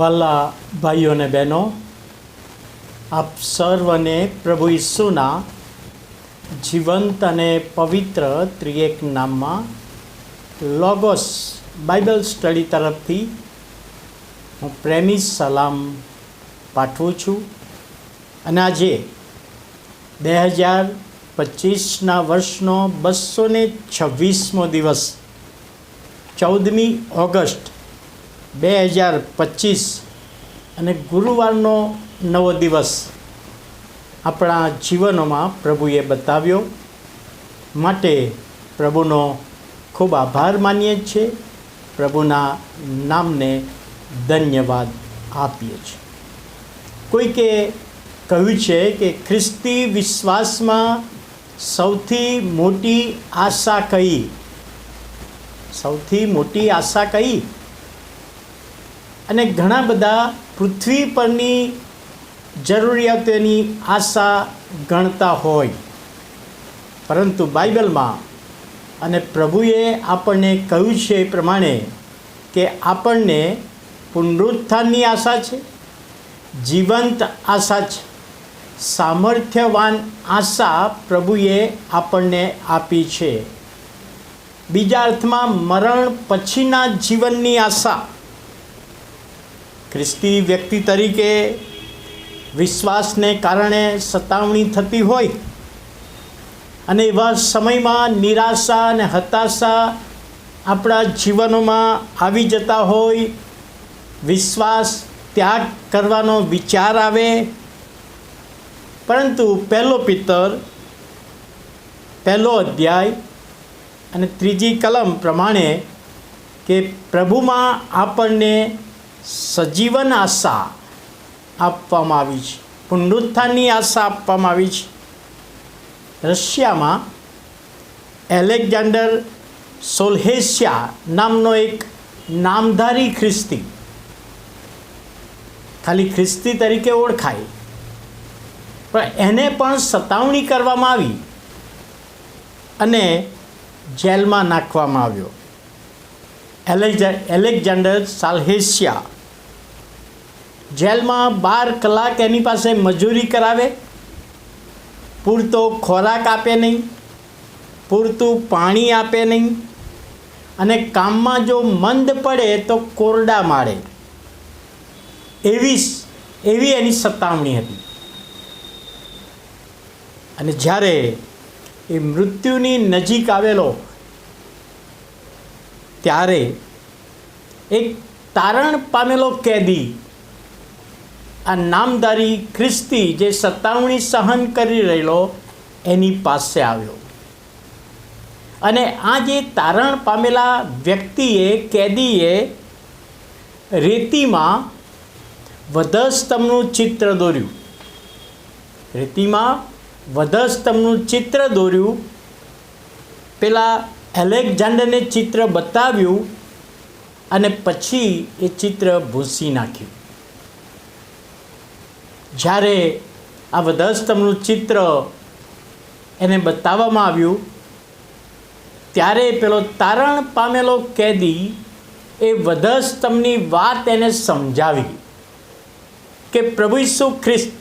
વાલા ભાઈઓ અને બહેનો, આપ સર્વને પ્રભુ ઈસુના જીવંત અને પવિત્ર ત્રિએક નામમાં લોગોસ બાઇબલ સ્ટડી તરફથી હું પ્રેમી સલામ પાઠવું છું. અને આજે બે હજાર પચીસના વર્ષનો બસો છવ્વીસમો દિવસ, ચૌદમી ઓગસ્ટ બે હજાર પચીસ અને ગુરુવારનો નવો દિવસ આપણા જીવનોમાં પ્રભુએ બતાવ્યો. માટે પ્રભુનો ખૂબ આભાર માનીએ છીએ. પ્રભુના નામને ધન્યવાદ આપીએ છીએ. કોઈકે કહ્યું છે કે ખ્રિસ્તી વિશ્વાસમાં સૌથી મોટી આશા કઈ? સૌથી મોટી આશા કઈ? અને ઘણા બધા પૃથ્વી પરની જરૂરિયાતોની આશા ગણતા હોય. પરંતુ બાઇબલમાં અને પ્રભુએ આપણને કહ્યું છે એ પ્રમાણે કે આપણને પુનરુત્થાનની આશા છે, જીવંત આશા છે, સામર્થ્યવાન આશા પ્રભુએ આપણને આપી છે. બીજા અર્થમાં, મરણ પછીના જીવનની આશા ખ્રિસ્તી વ્યક્તિ તરીકે વિશ્વાસને કારણે સતાવણી થતી હોય અને એવા સમયમાં નિરાશા અને હતાશા આપણા જીવનોમાં આવી જતા હોય, વિશ્વાસ ત્યાગ કરવાનો વિચાર આવે. પરંતુ પહેલો પિત્તર, પહેલો અધ્યાય અને ત્રીજી કલમ પ્રમાણે કે પ્રભુમાં આપણને સજીવન આશા આપવામાં આવી છે. પુનરુત્થાનની આશા આપવામાં આવી છે. રશિયામાં એલેક્ઝાન્ડર સોલ્હેશિયા નામનો એક નામધારી ખ્રિસ્તી, ખાલી ખ્રિસ્તી તરીકે ઓળખાય, પણ એને પણ સતાવણી કરવામાં આવી અને જેલમાં નાખવામાં આવ્યો. એલેક્ઝાન્ડર સાલ્હેશિયા જેલમાં બાર કલાક એની પાસે મજૂરી કરાવે, પૂરતો ખોરાક આપે નહીં, પૂરતું પાણી આપે નહીં અને કામમાં જો મંદ પડે તો કોરડા મારે. એવી એવી એની સતાવણી હતી. અને જ્યારે એ મૃત્યુની નજીક આવેલો ત્યારે એક તારણ પામેલો કેદી, આ નામદારી ખ્રિસ્તી જે સત્તાવણી સહન કરી રહેલો, એની પાસે આવ્યો. અને આ જે તારણ પામેલા વ્યક્તિએ, કેદીએ, રેતીમાં વધસ્તંભનું ચિત્ર દોર્યું. રેતીમાં વધસ્તંભનું ચિત્ર દોર્યું. પેલા એલેક્ઝાન્ડરને ચિત્ર બતાવ્યું અને પછી એ ચિત્ર ભૂસી નાખ્યું. જ્યારે આ વધસ્તંભનું ચિત્ર એને બતાવવામાં આવ્યું, ત્યારે પેલો તારણ પામેલો કેદી એ વધસ્તંભની વાત એને સમજાવી કે પ્રભુ ઈસુ ખ્રિસ્ત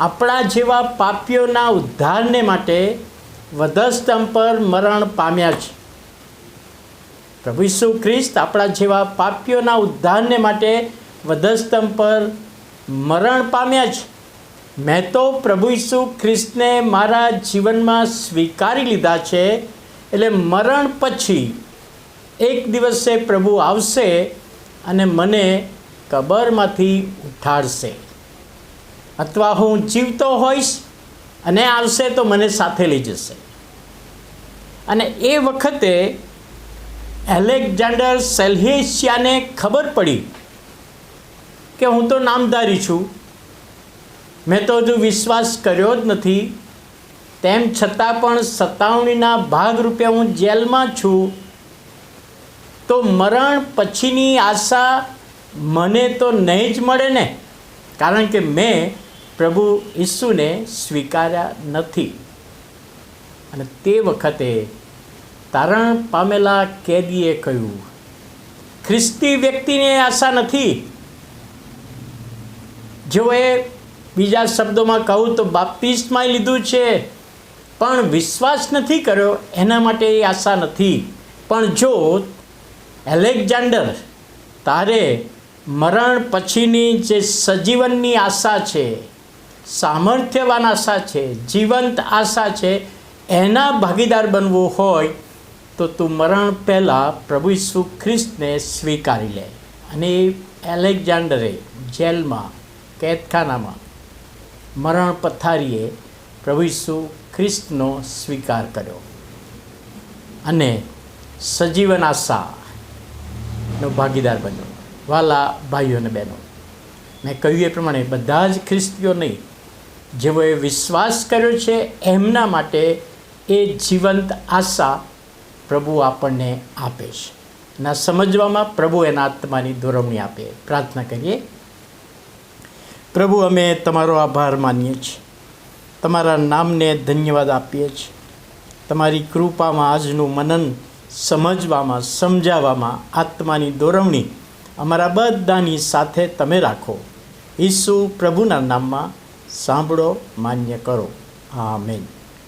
આપણા જેવા પાપીઓના ઉદ્ધારને માટે વધસ્તંભ પર મરણ પામ્યા છે. પ્રભુ ઈસુ ખ્રિસ્ત આપણા જેવા પાપીઓના ઉદ્ધારને માટે વધસ્તંભ પર મરણ પામ્યા છે. મેં તો પ્રભુ ઈસુ ખ્રિસ્તને મારા જીવનમાં સ્વીકારી લીધા છે, એટલે મરણ પછી એક દિવસે પ્રભુ આવશે અને મને કબરમાંથી ઉઠાડશે. અથવા હું જીવતો હોઈશ અને આવશે તો મને સાથે લઈ જશે. અને એ વખતે એલેક્ઝાન્ડર સેલ્હેશિયાને ખબર પડી કે હું તો નામધારી છું. મેં તો હજુ વિશ્વાસ કર્યો જ નથી. તેમ છતાં પણ સતાવણીના ભાગરૂપે હું જેલમાં છું. તો મરણ પછીની આશા મને તો નહીં જ મળે ને? કારણ કે મેં પ્રભુ ઈસુને સ્વીકાર્યા નથી. અને તે વખતે તારણ પામેલા કેદીએ કહ્યું, ખ્રિસ્તી વ્યક્તિને આશા નથી. જો એ બીજા શબ્દોમાં કહું તો બાપ્તિસ્માય લીધું છે, પણ વિશ્વાસ નથી કર્યો, એના માટે એ આશા નથી. પણ જો એલેક્ઝાન્ડર તારે મરણ પછીની જે સજીવનની આશા છે સામર્થ્યવાન આશા છે, જીવંત આશા છે, એના ભાગીદાર બનવું હોય તો તું મરણ પહેલાં પ્રભુ ઈસુ ખ્રિસ્તને સ્વીકારી લે. અને એલેક્ઝાન્ડરે જેલમાં, કેદખાનામાં મરણ પથારીએ પ્રભુ ઈસુ ખ્રિસ્તનો સ્વીકાર કર્યો. અને સજીવન આશાનો ભાગીદાર બન્યો. વાલા ભાઈઓ અને બહેનો, મેં કહ્યું એ પ્રમાણે બધા જ ખ્રિસ્તીઓ નહીં જેઓએ વિશ્વાસ કર્યો છે એમના માટે એ જીવંત આશા પ્રભુ આપણને આપે છે. ના સમજવામાં પ્રભુ એના આત્માની દોરવણી આપે. પ્રાર્થના કરીએ. પ્રભુ, અમે તમારો આભાર માનીએ છીએ. તમારા નામને ધન્યવાદ આપીએ છીએ. તમારી કૃપામાં આજનું મનન સમજવામાં, સમજાવવામાં, આત્માની દોરવણી અમારા બધાની સાથે તમે રાખો. ઈસુ પ્રભુના નામમાં સાંભળો માન્ય કરો. આમેન.